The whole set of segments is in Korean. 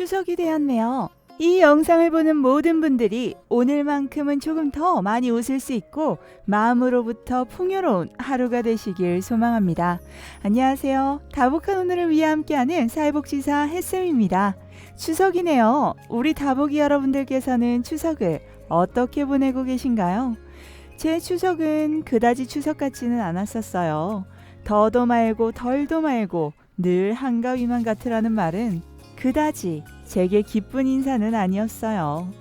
추석이 되었네요. 이 영상을 보는 모든 분들이 오늘만큼은 조금 더 많이 웃을 수 있고 마음으로부터 풍요로운 하루가 되시길 소망합니다. 안녕하세요. 다복한 오늘을 위해 함께하는 사회복지사 햇쌤입니다. 추석이네요. 우리 다복이 여러분들께서는 추석을 어떻게 보내고 계신가요? 제 추석은 그다지 추석 같지는 않았었어요. 더도 말고 덜도 말고 늘 한가위만 같으라는 말은 그다지 제게 기쁜 인사는 아니었어요.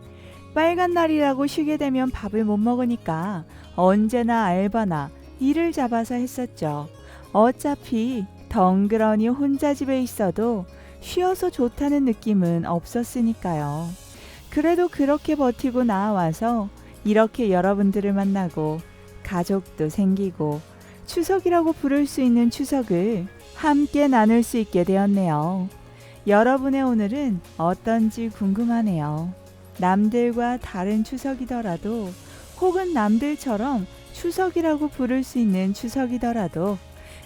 빨간 날이라고 쉬게 되면 밥을 못 먹으니까 언제나 알바나 일을 잡아서 했었죠. 어차피 덩그러니 혼자 집에 있어도 쉬어서 좋다는 느낌은 없었으니까요. 그래도 그렇게 버티고 나와서 이렇게 여러분들을 만나고 가족도 생기고 추석이라고 부를 수 있는 추석을 함께 나눌 수 있게 되었네요. 여러분의 오늘은 어떤지 궁금하네요. 남들과 다른 추석이더라도 혹은 남들처럼 추석이라고 부를 수 있는 추석이더라도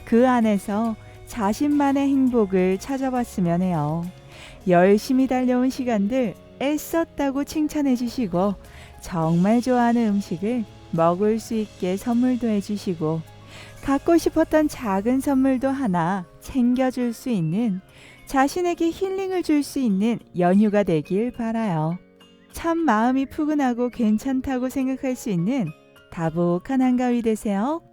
그 안에서 자신만의 행복을 찾아봤으면 해요. 열심히 달려온 시간들 애썼다고 칭찬해 주시고 정말 좋아하는 음식을 먹을 수 있게 선물도 해 주시고 갖고 싶었던 작은 선물도 하나 챙겨줄 수 있는 자신에게 힐링을 줄 수 있는 연휴가 되길 바라요. 참 마음이 푸근하고 괜찮다고 생각할 수 있는 다복한 한가위 되세요.